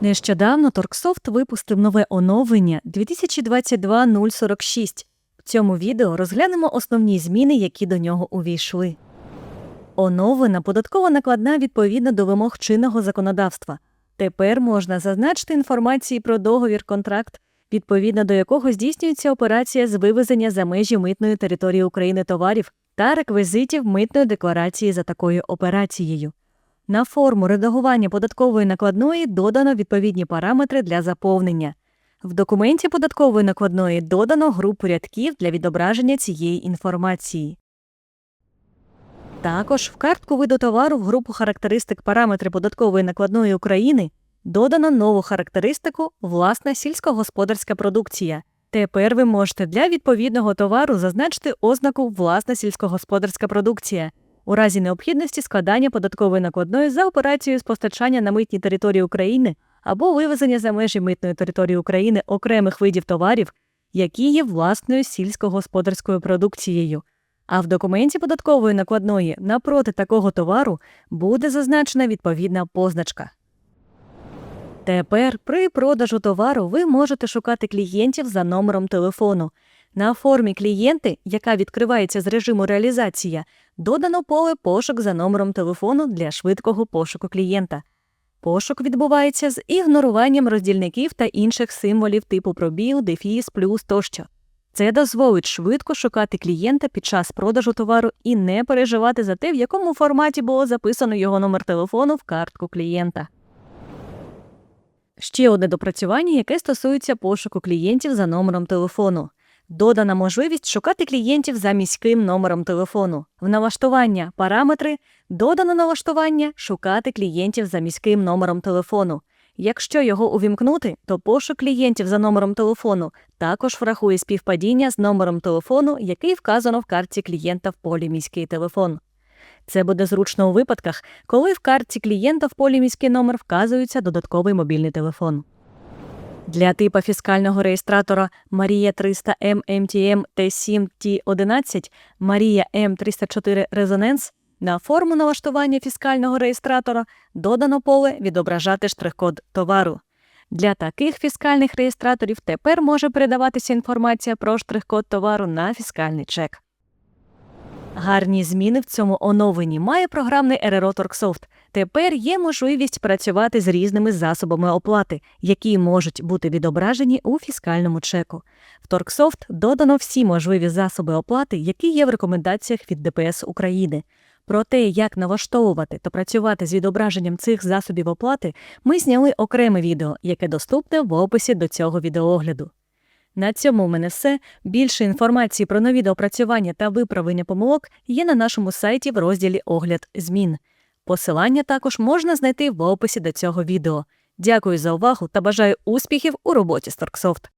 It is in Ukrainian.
Нещодавно Торксофт випустив нове оновлення 2022-046. В цьому відео розглянемо основні зміни, які до нього увійшли. Оновлена податкова накладна відповідно до вимог чинного законодавства. Тепер можна зазначити інформації про договір контракт, відповідно до якого здійснюється операція з вивезення за межі митної території України товарів та реквізитів митної декларації за такою операцією. На форму редагування податкової накладної додано відповідні параметри для заповнення. В документі податкової накладної додано групу рядків для відображення цієї інформації. Також в картку виду товару в групу характеристик параметри податкової накладної України додано нову характеристику власна сільськогосподарська продукція. Тепер ви можете для відповідного товару зазначити ознаку власна сільськогосподарська продукція у разі необхідності складання податкової накладної за операцією з постачання на митній території України або вивезення за межі митної території України окремих видів товарів, які є власною сільськогосподарською продукцією. А в документі податкової накладної напроти такого товару буде зазначена відповідна позначка. Тепер при продажу товару ви можете шукати клієнтів за номером телефону. На формі клієнти, яка відкривається з режиму реалізація, додано поле пошук за номером телефону для швидкого пошуку клієнта. Пошук відбувається з ігноруванням роздільників та інших символів типу пробіл, дефіс, плюс тощо. Це дозволить швидко шукати клієнта під час продажу товару і не переживати за те, в якому форматі було записано його номер телефону в картку клієнта. Ще одне допрацювання, яке стосується пошуку клієнтів за номером телефону. Додана можливість шукати клієнтів за міським номером телефону. В налаштування параметри додано налаштування шукати клієнтів за міським номером телефону. Якщо його увімкнути, то пошук клієнтів за номером телефону також врахує співпадіння з номером телефону, який вказано в картці клієнта в полі міський телефон. Це буде зручно у випадках, коли в картці клієнта в полі міський номер вказується додатковий мобільний телефон. Для типа фіскального реєстратора Марія 300 М MTM T7 T11 Марія М304 Резонанс на форму налаштування фіскального реєстратора додано поле відображати штрих-код товару. Для таких фіскальних реєстраторів тепер може передаватися інформація про штрих-код товару на фіскальний чек. Гарні зміни в цьому оновленні має програмний РРО Торксофт. Тепер є можливість працювати з різними засобами оплати, які можуть бути відображені у фіскальному чеку. В Торксофт додано всі можливі засоби оплати, які є в рекомендаціях від ДПС України. Про те, як налаштовувати та працювати з відображенням цих засобів оплати, ми зняли окреме відео, яке доступне в описі до цього відеоогляду. На цьому в мене все. Більше інформації про нові доопрацювання та виправлення помилок є на нашому сайті в розділі Огляд змін. Посилання також можна знайти в описі до цього відео. Дякую за увагу та бажаю успіхів у роботі з Торксофт.